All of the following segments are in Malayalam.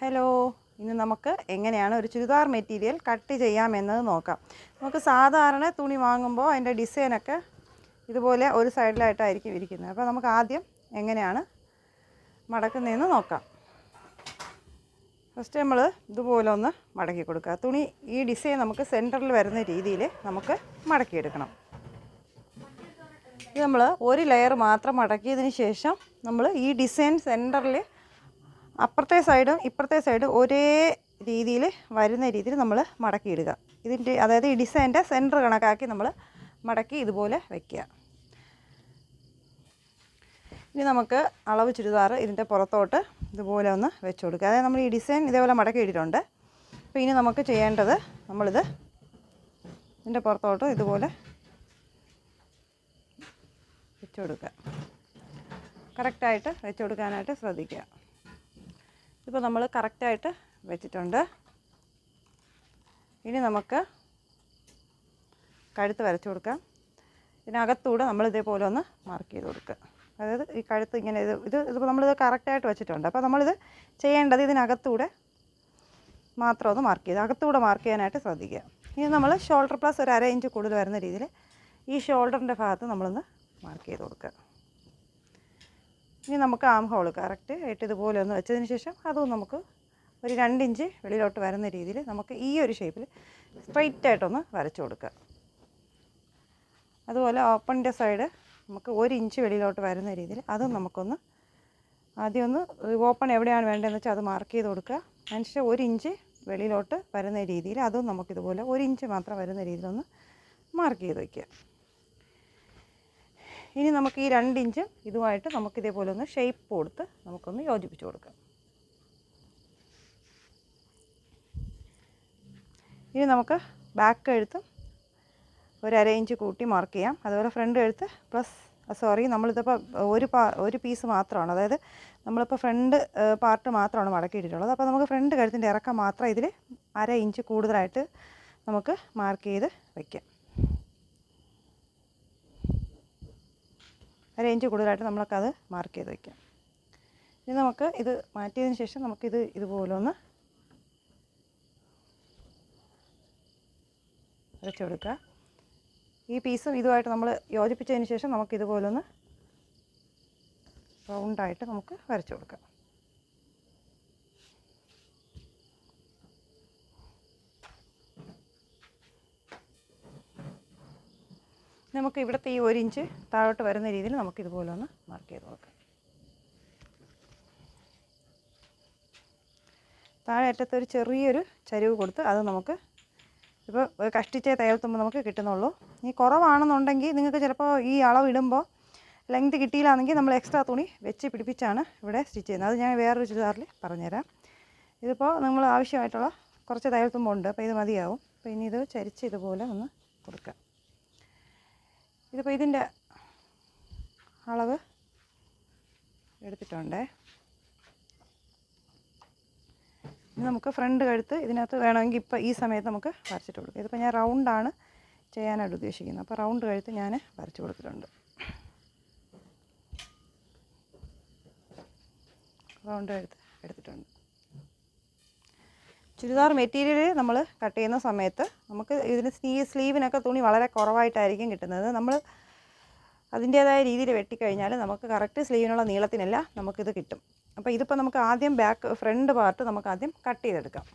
ഹലോ ഇന്ന് നമുക്ക് എങ്ങനെയാണ് ഒരു ചുരിദാർ മെറ്റീരിയൽ കട്ട് ചെയ്യാമെന്നത് നോക്കാം. നമുക്ക് സാധാരണ തുണി വാങ്ങുമ്പോൾ അതിന്റെ ഡിസൈനൊക്കെ ഇതുപോലെ ഒരു സൈഡിലായിട്ടായിരിക്കും ഇരിക്കുന്നത്. അപ്പോൾ നമുക്ക് ആദ്യം എങ്ങനെയാണ് മടക്കുന്നതെന്ന് നോക്കാം. ഫസ്റ്റ് നമ്മൾ ഇതുപോലെ ഒന്ന് മടക്കി കൊടുക്കുക. തുണി ഈ ഡിസൈൻ നമുക്ക് സെന്ററിൽ വരുന്ന രീതിയിൽ നമുക്ക് മടക്കിയെടുക്കണം. ഇത് നമ്മൾ ഒരു ലെയർ മാത്രം മടക്കിയതിന് ശേഷം നമ്മൾ ഈ ഡിസൈൻ സെന്ററിൽ അപ്പുറത്തെ സൈഡും ഇപ്പുറത്തെ സൈഡും ഒരേ രീതിയിൽ വരുന്ന രീതിയിൽ നമ്മൾ മടക്കിയിടുക. ഇതിന്റെ അതായത് ഈ ഡിസൈന്റെ സെന്റർ കണക്കാക്കി നമ്മൾ മടക്കി ഇതുപോലെ വയ്ക്കുക ഇനി നമുക്ക് അളവ് ചുരിദാർ ഇതിന്റെ പുറത്തോട്ട് ഇതുപോലെ ഒന്ന് വെച്ച് കൊടുക്കുക. അതായത് നമ്മൾ ഈ ഡിസൈൻ ഇതേപോലെ മടക്കി ഇട്ടിട്ടുണ്ട് അപ്പോൾ ഇനി നമുക്ക് ചെയ്യേണ്ടത് നമ്മളിത് ഇതിന്റെ പുറത്തോട്ട് ഇതുപോലെ വെച്ച് കൊടുക്കുക. കറക്റ്റായിട്ട് വെച്ച് കൊടുക്കാനായിട്ട് ശ്രദ്ധിക്കുക. ഇപ്പോൾ നമ്മൾ കറക്റ്റായിട്ട് വെച്ചിട്ടുണ്ട്. ഇനി നമുക്ക് കഴുത്ത് വരച്ച് കൊടുക്കാം. ഇതിനകത്തൂടെ നമ്മൾ ഇതേപോലെ ഒന്ന് മാർക്ക് ചെയ്ത് കൊടുക്കുക അതായത് ഈ കഴുത്ത് ഇങ്ങനെ ഇത് ഇത് ഇതിപ്പോൾ നമ്മളിത് കറക്റ്റായിട്ട് വെച്ചിട്ടുണ്ട്. അപ്പോൾ നമ്മളിത് ചെയ്യേണ്ടത് ഇതിനകത്തൂടെ മാത്രം ഒന്ന് മാർക്ക് ചെയ്ത് അകത്തൂടെ മാർക്ക് ചെയ്യാനായിട്ട് ശ്രദ്ധിക്കുക. ഇനി നമ്മൾ ഷോൾഡർ പ്ലസ് ഒരു അര ഇഞ്ച് കൂടുതൽ വരുന്ന രീതിയിൽ ഈ ഷോൾഡറിന്റെ ഭാഗത്ത് നമ്മളൊന്ന് മാർക്ക് ചെയ്ത് കൊടുക്കുക ഇനി നമുക്ക് ആം ഹോൾ കറക്റ്റ് ആയിട്ട് ഇതുപോലെ ഒന്ന് വെച്ചതിന് ശേഷം അതും നമുക്ക് ഒരു രണ്ടിഞ്ച് വെളിയിലോട്ട് വരുന്ന രീതിയിൽ നമുക്ക് ഈ ഒരു ഷേപ്പിൽ സ്ട്രൈറ്റ് ആയിട്ടൊന്ന് വരച്ചു കൊടുക്കുക. അതുപോലെ ഓപ്പണിന്റെ സൈഡ് നമുക്ക് ഒരു ഇഞ്ച് വെളിയിലോട്ട് വരുന്ന രീതിയിൽ അതും നമുക്കൊന്ന് ആദ്യം ഒന്ന് ഓപ്പൺ എവിടെയാണ് വേണ്ടതെന്ന് വെച്ചാൽ അത് മാർക്ക് ചെയ്ത് കൊടുക്കുക. അതിനുശേഷം ഒരു ഇഞ്ച് വെളിയിലോട്ട് വരുന്ന രീതിയിൽ അതും നമുക്കിതുപോലെ ഒരു ഇഞ്ച് മാത്രം വരുന്ന രീതിയിലൊന്ന് മാർക്ക് ചെയ്ത് വയ്ക്കുക ഇനി നമുക്ക് ഈ രണ്ട് ഇഞ്ച് ഇതുമായിട്ട് നമുക്ക് ഇതേപോലെ ഒന്ന് ഷേപ്പ് കൊടുത്ത് നമുക്കൊന്ന് യോജിപ്പിച്ച് കൊടുക്കാം. ഇനി നമുക്ക് ബാക്ക് എഴുത്തും ഒരു അര ഇഞ്ച് കൂട്ടി മാർക്ക് ചെയ്യാം. അതുപോലെ ഫ്രണ്ട് എഴുത്ത് പ്ലസ് സോറി നമ്മളിതിപ്പോൾ ഒരു പാ ഒരു പീസ് മാത്രമാണ്. അതായത് നമ്മളിപ്പോൾ ഫ്രണ്ട് പാർട്ട് മാത്രമാണ് മടക്കിയിട്ടുള്ളത് അപ്പോൾ നമുക്ക് ഫ്രണ്ട് കഴുത്തിന്റെ ഇറക്കം മാത്രം ഇതിൽ അര ഇഞ്ച് കൂടുതലായിട്ട് നമുക്ക് മാർക്ക് ചെയ്ത് വയ്ക്കാം ഇഞ്ച് കൂടുതലായിട്ട് നമ്മൾക്കത് മാർക്ക് ചെയ്ത് വയ്ക്കാം ഇനി നമുക്ക് ഇത് മാറ്റിയതിന് ശേഷം നമുക്കിത് ഇതുപോലെ ഒന്ന് വരച്ചു കൊടുക്കുക. ഈ പീസും ഇതുമായിട്ട് നമ്മൾ യോജിപ്പിച്ചതിന് ശേഷം നമുക്കിതുപോലൊന്ന് റൗണ്ടായിട്ട് നമുക്ക് വരച്ചു കൊടുക്കാം. നമുക്ക് ഇവിടുത്തെ ഈ ഒരു ഇഞ്ച് താഴോട്ട് വരുന്ന രീതിയിൽ നമുക്ക് ഇതുപോലെ ഒന്ന് മാർക്ക് ചെയ്ത് കൊടുക്കാം. താഴെ അറ്റത്ത് ഒരു ചെറിയൊരു ചരിവ് കൊടുത്ത് അത് നമുക്ക് ഇപ്പോൾ കഷ്ടിച്ചേ തയ്യൽത്തുമ്പോൾ നമുക്ക് കിട്ടുന്നുള്ളൂ. ഈ കുറവാണെന്നുണ്ടെങ്കിൽ നിങ്ങൾക്ക് ചിലപ്പോൾ ഈ അളവ് ഇടുമ്പോൾ ലെങ്ത് കിട്ടിയില്ലാന്നെങ്കിൽ നമ്മൾ എക്സ്ട്രാ തുണി വെച്ച് പിടിപ്പിച്ചാണ് ഇവിടെ സ്റ്റിച്ച് ചെയ്യുന്നത്. അത് ഞാൻ വേറൊരു ചുരിദാറിൽ പറഞ്ഞുതരാം. ഇതിപ്പോൾ നമ്മൾ ആവശ്യമായിട്ടുള്ള കുറച്ച് തയ്യൽത്തുമ്പോൾ ഉണ്ട് അപ്പോൾ ഇത് മതിയാവും. അപ്പോൾ ഇനി ഇത് ചരിച്ച് ഇതുപോലെ ഒന്ന് കൊടുക്കാം. ഇതിപ്പോൾ ഇതിന്റെ അളവ് എടുത്തിട്ടുണ്ടേ. ഇനി നമുക്ക് ഫ്രണ്ട് കഴുത്ത് ഇതിനകത്ത് വേണമെങ്കിൽ ഇപ്പോൾ ഈ സമയത്ത് നമുക്ക് വരച്ചിട്ട് കൊടുക്കാം. ഇതിപ്പോൾ ഞാൻ റൗണ്ടാണ് ചെയ്യാനായിട്ട് ഉദ്ദേശിക്കുന്നത്. അപ്പോൾ റൗണ്ട് കഴുത്ത് ഞാൻ വരച്ച് കൊടുത്തിട്ടുണ്ട്. റൗണ്ട് കഴുത്ത് എടുത്തിട്ടുണ്ട്. ചുരിദാർ മെറ്റീരിയൽ നമ്മൾ കട്ട് ചെയ്യുന്ന സമയത്ത് നമുക്ക് ഇതിന് സ്ലീ സ്ലീവിനൊക്കെ തുണി വളരെ കുറവായിട്ടായിരിക്കും കിട്ടുന്നത്. നമ്മൾ അതിന്റേതായ രീതിയിൽ വെട്ടിക്കഴിഞ്ഞാൽ നമുക്ക് കറക്റ്റ് സ്ലീവിനുള്ള നീളത്തിനല്ല നമുക്കിത് കിട്ടും. അപ്പോൾ ഇതിപ്പോൾ നമുക്ക് ആദ്യം ബാക്ക് ഫ്രണ്ട് പാർട്ട് നമുക്ക് ആദ്യം കട്ട് ചെയ്തെടുക്കാം.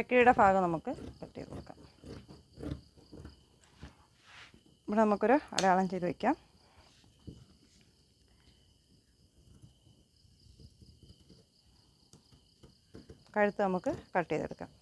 കക്കിയുടെ ഭാഗം നമുക്ക് കട്ട് ചെയ്ത് കൊടുക്കാം. ഇവിടെ നമുക്കൊരു അടയാളം ചെയ്ത് വയ്ക്കാം കഴുത്ത് നമുക്ക് കട്ട് ചെയ്തെടുക്കാം.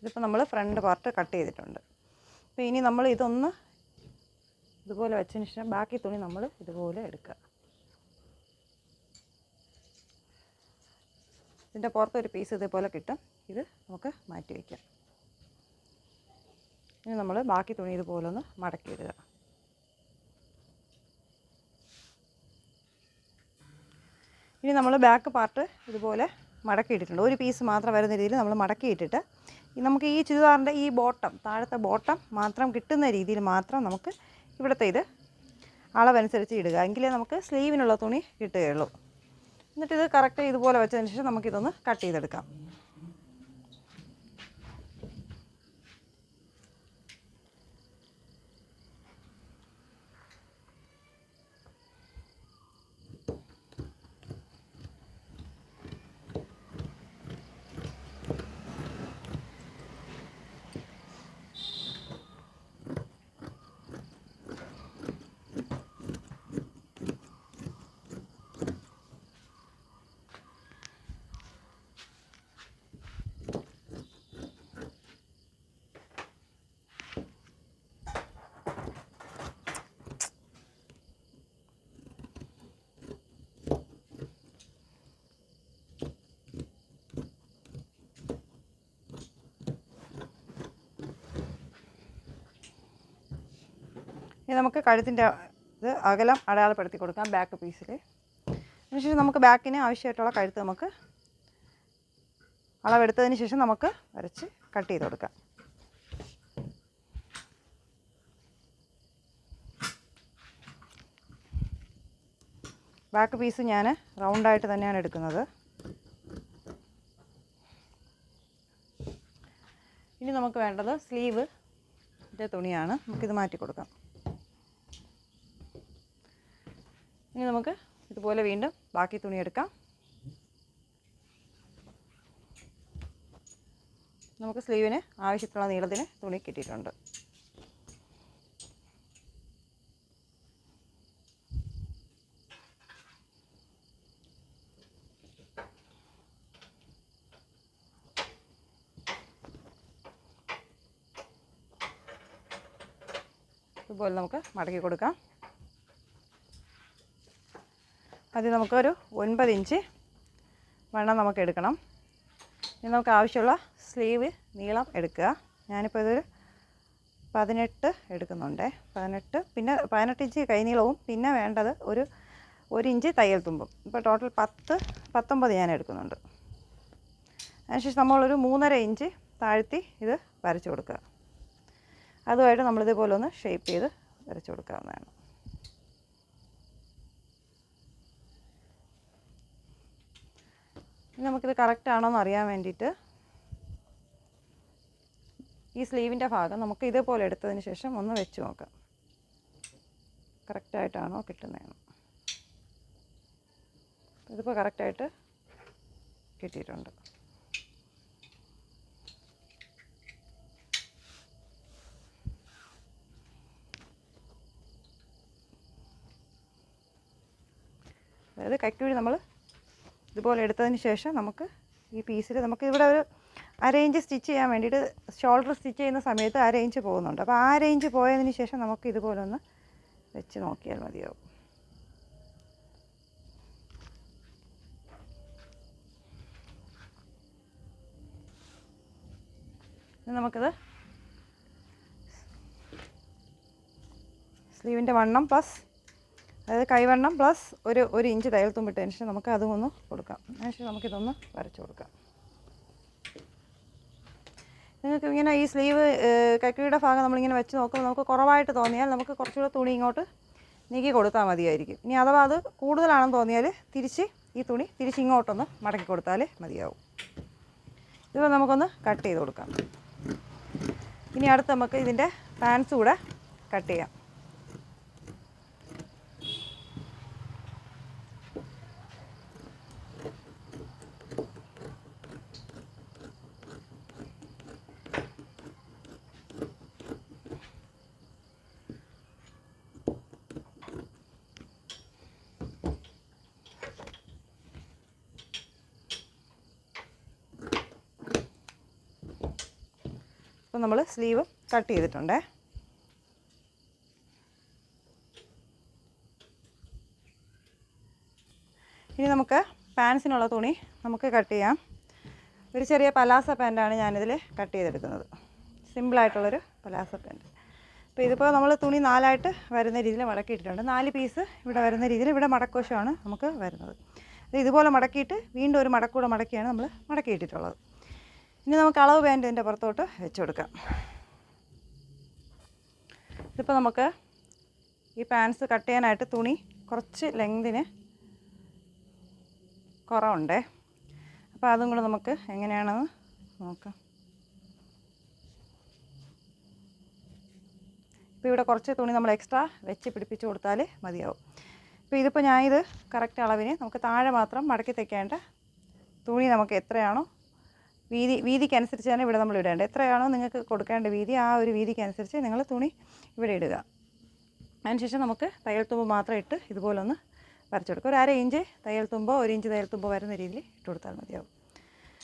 ഇതിപ്പോൾ നമ്മൾ ഫ്രണ്ട് പാർട്ട് കട്ട് ചെയ്തിട്ടുണ്ട്. അപ്പോൾ ഇനി നമ്മൾ ഇതൊന്ന് ഇതുപോലെ വെച്ചതിന് ശേഷം ബാക്കി തുണി നമ്മൾ ഇതുപോലെ എടുക്കുക. ഇതിന്റെ പുറത്തൊരു പീസ് ഇതേപോലെ കിട്ടും. ഇത് നമുക്ക് മാറ്റി വയ്ക്കാം ഇനി നമ്മൾ ബാക്കി തുണി ഇതുപോലെ ഒന്ന് മടക്കി ഇടുക. ഇനി നമ്മൾ ബാക്ക് പാർട്ട് ഇതുപോലെ മടക്കിയിട്ടിട്ടുണ്ട് ഒരു പീസ് മാത്രം വരുന്ന രീതിയിൽ നമ്മൾ മടക്കിയിട്ടിട്ട് നമുക്ക് ഈ ചുരിദാറിന്റെ ഈ ബോട്ടം താഴത്തെ ബോട്ടം മാത്രം കിട്ടുന്ന രീതിയിൽ മാത്രം നമുക്ക് ഇവിടുത്തെ ഇത് അളവനുസരിച്ച് ഇടുക. എങ്കിലേ നമുക്ക് സ്ലീവിനുള്ള തുണി കിട്ടുകയുള്ളൂ. എന്നിട്ടിത് കറക്റ്റ് ഇതുപോലെ വെച്ചതിന് ശേഷം നമുക്കിതൊന്ന് കട്ട് ചെയ്തെടുക്കാം. ഇനി നമുക്ക് കഴുത്തിന്റെ ഇത് അകലം അടയാളപ്പെടുത്തി കൊടുക്കാം ബാക്ക് പീസിൽ അതിനുശേഷം നമുക്ക് ബാക്കിന് ആവശ്യമായിട്ടുള്ള കഴുത്ത് നമുക്ക് അളവെടുത്തതിന് ശേഷം നമുക്ക് വരച്ച് കട്ട് ചെയ്ത് കൊടുക്കാം. ബാക്ക് പീസ് ഞാൻ റൗണ്ടായിട്ട് തന്നെയാണ് എടുക്കുന്നത്. ഇനി നമുക്ക് വേണ്ടത് സ്ലീവ് തുണിയാണ്. നമുക്കിത് മാറ്റി കൊടുക്കാം. ഇനി നമുക്ക് ഇതുപോലെ വീണ്ടും ബാക്കി തുണി എടുക്കാം. നമുക്ക് സ്ലീവിന് ആവശ്യത്തിനുള്ള നീളത്തിന് തുണി കിട്ടിയിട്ടുണ്ട്. ഇതുപോലെ നമുക്ക് മടക്കി കൊടുക്കാം. അത് നമുക്കൊരു ഒൻപത് ഇഞ്ച് വണ്ണം നമുക്ക് എടുക്കണം ഇനി നമുക്ക് ആവശ്യമുള്ള സ്ലീവ് നീളം എടുക്കുക. ഞാനിപ്പോൾ ഇതൊരു പതിനെട്ട് എടുക്കുന്നുണ്ട്. പതിനെട്ട് പിന്നെ പതിനെട്ട് ഇഞ്ച് കൈനീളവും പിന്നെ വേണ്ടത് ഒരു ഒരു ഇഞ്ച് തയ്യൽ തുമ്പും. ഇപ്പോൾ ടോട്ടൽ പത്ത് പത്തൊമ്പത് ഞാൻ എടുക്കുന്നുണ്ട്. അതിനുശേഷം നമ്മളൊരു മൂന്നര ഇഞ്ച് താഴ്ത്തി ഇത് വരച്ച് കൊടുക്കുക. അതുമായിട്ട് നമ്മളിതുപോലെ ഒന്ന് ഷേപ്പ് ചെയ്ത് വരച്ച് കൊടുക്കാവുന്നതാണ്. ഇനി നമുക്കിത് കറക്റ്റ് ആണോ എന്ന് അറിയാൻ വേണ്ടിയിട്ട് ഈ സ്ലീവിന്റെ ഭാഗം നമുക്ക് ഇതേപോലെ എടുത്തതിന് ശേഷം ഒന്ന് വെച്ച് നോക്കാം. കറക്റ്റായിട്ടാണോ കിട്ടുന്നതെന്ന്. ഇതിപ്പോൾ കറക്റ്റായിട്ട് കിട്ടിയിട്ടുണ്ട്. അതായത് കൈക്കുഴി നമ്മൾ ഇതുപോലെ എടുത്തതിന് ശേഷം നമുക്ക് ഈ പീസിൽ നമുക്ക് ഇവിടെ ഒരു അരയിഞ്ച് സ്റ്റിച്ച് ചെയ്യാൻ വേണ്ടിയിട്ട് ഷോൾഡർ സ്റ്റിച്ച് ചെയ്യുന്ന സമയത്ത് അരയിഞ്ച് പോകുന്നുണ്ട്. അപ്പോൾ ആ അരയിഞ്ച് പോയതിന് ശേഷം നമുക്ക് ഇതുപോലെ ഒന്ന് വെച്ച് നോക്കിയാൽ മതിയാവും. നമുക്കിത് സ്ലീവിന്റെ വണ്ണം പ്ലസ് അതായത് കൈവണ്ണം പ്ലസ് ഒരു ഒരു ഇഞ്ച് തയ്യൽ തുമ്പിട്ടതിന് ശേഷം നമുക്ക് അതും ഒന്ന് കൊടുക്കാം. അതിനുശേഷം നമുക്കിതൊന്ന് വരച്ച് കൊടുക്കാം. നിങ്ങൾക്ക് ഇങ്ങനെ ഈ സ്ലീവ് കക്കിയുടെ ഭാഗം നമ്മളിങ്ങനെ വെച്ച് നോക്കുമ്പോൾ നമുക്ക് കുറവായിട്ട് തോന്നിയാൽ നമുക്ക് കുറച്ചുകൂടെ തുണി ഇങ്ങോട്ട് നീക്കി കൊടുത്താൽ മതിയായിരിക്കും. ഇനി അഥവാ അത് കൂടുതലാണെന്ന് തോന്നിയാൽ തിരിച്ച് ഈ തുണി തിരിച്ച് ഇങ്ങോട്ടൊന്ന് മടക്കി കൊടുത്താൽ മതിയാവും. ഇതിപ്പോൾ നമുക്കൊന്ന് കട്ട് ചെയ്ത് കൊടുക്കാം. ഇനി അടുത്ത് നമുക്ക് ഇതിന്റെ പാൻസ് കൂടെ കട്ട് ചെയ്യാം. ഇപ്പം നമ്മൾ സ്ലീവ് കട്ട് ചെയ്തിട്ടുണ്ടേ. ഇനി നമുക്ക് പാൻസിനുള്ള തുണി നമുക്ക് കട്ട് ചെയ്യാം. ഒരു ചെറിയ പലാസ പാന്റാണ് ഞാനിതിൽ കട്ട് ചെയ്തെടുക്കുന്നത്. സിമ്പിളായിട്ടുള്ളൊരു പലാസ പാന്റ് അപ്പോൾ ഇതിപ്പോൾ നമ്മൾ തുണി നാലായിട്ട് വരുന്ന രീതിയിൽ മടക്കിയിട്ടുണ്ട് നാല് പീസ് ഇവിടെ വരുന്ന രീതിയിൽ ഇവിടെ മടക്കോശമാണ് നമുക്ക് വരുന്നത്. ഇത് ഇതുപോലെ മടക്കിയിട്ട് വീണ്ടും ഒരു മടക്കൂടെ മടക്കിയാണ് നമ്മൾ മടക്കിയിട്ടിട്ടുള്ളത്. ഇനി നമുക്ക് അളവ് പാന്റ് ഇതിന്റെ പുറത്തോട്ട് വെച്ച് കൊടുക്കാം. ഇതിപ്പോൾ നമുക്ക് ഈ പാൻസ് കട്ട് ചെയ്യാനായിട്ട് തുണി കുറച്ച് ലെങ്തിന് കുറവുണ്ടേ. അപ്പോൾ അതും കൂടെ നമുക്ക് എങ്ങനെയാണെന്ന് നോക്കാം. ഇപ്പോൾ ഇവിടെ കുറച്ച് തുണി നമ്മൾ എക്സ്ട്രാ വെച്ച് പിടിപ്പിച്ച് കൊടുത്താൽ മതിയാവും. ഇപ്പോൾ ഇതിപ്പോൾ ഞാൻ ഇത് കറക്റ്റ് അളവിന് നമുക്ക് താഴെ മാത്രം മടക്കി തയ്ക്കേണ്ട തുണി നമുക്ക് എത്രയാണോ വീതി വീതിക്കനുസരിച്ച് തന്നെ ഇവിടെ നമ്മൾ ഇടേണ്ടത്. എത്രയാണോ നിങ്ങൾക്ക് കൊടുക്കേണ്ട വീതി ആ ഒരു വീതിക്കനുസരിച്ച് നിങ്ങൾ തുണി ഇവിടെ ഇടുക. അതിനുശേഷം നമുക്ക് തയ്യൽ തുമ്പ് മാത്രം ഇട്ട് ഇതുപോലെ ഒന്ന് വരച്ചു കൊടുക്കുക. ഒരു അര ഇഞ്ച് തയ്യൽ തുമ്പോ ഒരു ഇഞ്ച് തയ്യൽ തുമ്പോ വരുന്ന രീതിയിൽ ഇട്ട് കൊടുത്താൽ മതിയാവും.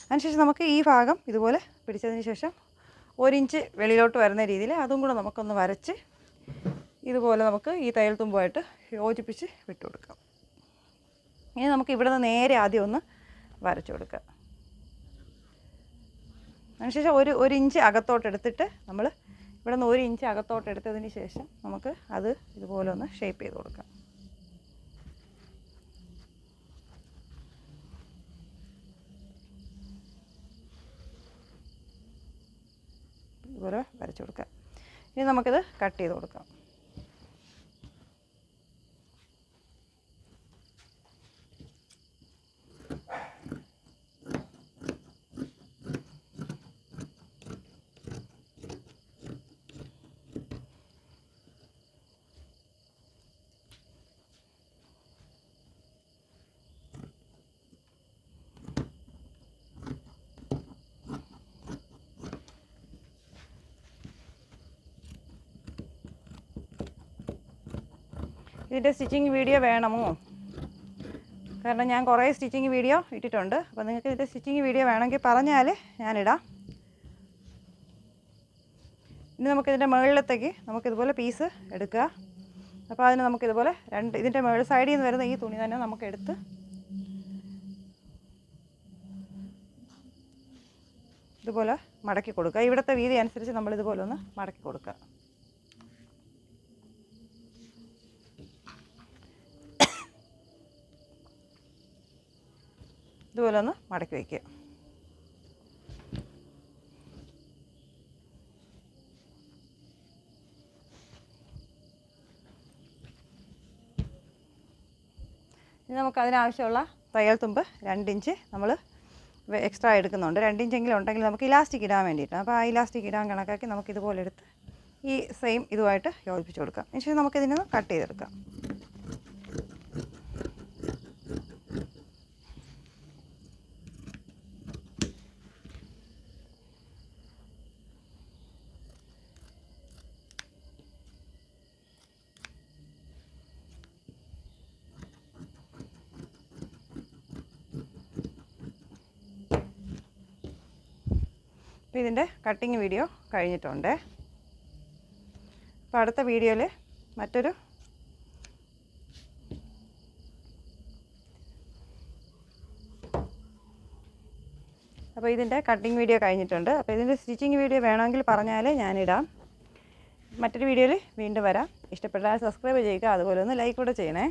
അതിനുശേഷം നമുക്ക് ഈ ഭാഗം ഇതുപോലെ പിടിച്ചതിന് ശേഷം ഒരിഞ്ച് വെളിയിലോട്ട് വരുന്ന രീതിയിൽ അതും കൂടെ നമുക്കൊന്ന് വരച്ച് ഇതുപോലെ നമുക്ക് ഈ തയ്യൽ തുമ്പുമായിട്ട് യോജിപ്പിച്ച് വിട്ടു കൊടുക്കാം. ഇനി നമുക്ക് ഇവിടെ നിന്ന് നേരെ ആദ്യം ഒന്ന് വരച്ചു കൊടുക്കാം. അതിനുശേഷം ഒരു ഒരു ഇഞ്ച് അകത്തോട്ട് എടുത്തിട്ട് നമ്മൾ ഇവിടെ നിന്ന് ഒരു ഇഞ്ച് അകത്തോട്ട് എടുത്തതിന് ശേഷം നമുക്ക് അത് ഇതുപോലെ ഒന്ന് ഷേപ്പ് ചെയ്ത് കൊടുക്കാം. ഇതുപോലെ വരച്ചു കൊടുക്കാം. ഇനി നമുക്കിത് കട്ട് ചെയ്ത് കൊടുക്കാം. ഇതിന്റെ സ്റ്റിച്ചിങ് വീഡിയോ വേണമോ? കാരണം ഞാൻ കുറേ സ്റ്റിച്ചിങ് വീഡിയോ ഇട്ടിട്ടുണ്ട്. അപ്പോൾ നിങ്ങൾക്ക് ഇതിന്റെ സ്റ്റിച്ചിങ് വീഡിയോ വേണമെങ്കിൽ പറഞ്ഞാൽ ഞാനിടാം. ഇനി നമുക്കിതിന്റെ മുകളിലത്തേക്ക് നമുക്കിതുപോലെ പീസ് എടുക്കുക. അപ്പോൾ അതിന് നമുക്കിതുപോലെ രണ്ട് ഇതിന്റെ മുകൾ സൈഡിൽ നിന്ന് വരുന്ന ഈ തുണി തന്നെ നമുക്കെടുത്ത് ഇതുപോലെ മടക്കി കൊടുക്കുക. ഇവിടുത്തെ വീതി അനുസരിച്ച് നമ്മൾ ഇതുപോലെ ഒന്ന് മടക്കി കൊടുക്കുക. ഇതുപോലെ ഒന്ന് മടക്കി വയ്ക്കുക. ഇനി നമുക്ക് അതിനാവശ്യമുള്ള തയ്യൽ തുമ്പ് രണ്ടിഞ്ച് നമ്മൾ എക്സ്ട്രാ എടുക്കുന്നുണ്ട്. രണ്ടിഞ്ചെങ്കിലും ഉണ്ടെങ്കിൽ നമുക്ക് ഇലാസ്റ്റിക് ഇടാൻ വേണ്ടിയിട്ട് അപ്പോൾ ആ ഇലാസ്റ്റിക് ഇടാൻ കണക്കാക്കി നമുക്ക് ഇതുപോലെ എടുത്ത് ഈ സെയിം ഇതുമായിട്ട് യോജിപ്പിച്ച് കൊടുക്കാം. ഇനി നമുക്കിതിനൊന്ന് കട്ട് ചെയ്തെടുക്കാം. അപ്പോൾ ഇതിന്റെ കട്ടിങ് വീഡിയോ കഴിഞ്ഞിട്ടുണ്ട്. അപ്പോൾ അടുത്ത വീഡിയോയിൽ മറ്റൊരു അപ്പോൾ ഇതിന്റെ കട്ടിങ് വീഡിയോ കഴിഞ്ഞിട്ടുണ്ട്. അപ്പോൾ ഇതിന്റെ സ്റ്റിച്ചിങ് വീഡിയോ വേണമെങ്കിൽ പറഞ്ഞാൽ ഞാനിടാം. മറ്റൊരു വീഡിയോയിൽ വീണ്ടും വരാം. ഇഷ്ടപ്പെട്ടാൽ സബ്സ്ക്രൈബ് ചെയ്യുക അതുപോലെ ഒന്ന് ലൈക്ക് കൂടെ ചെയ്യണേ.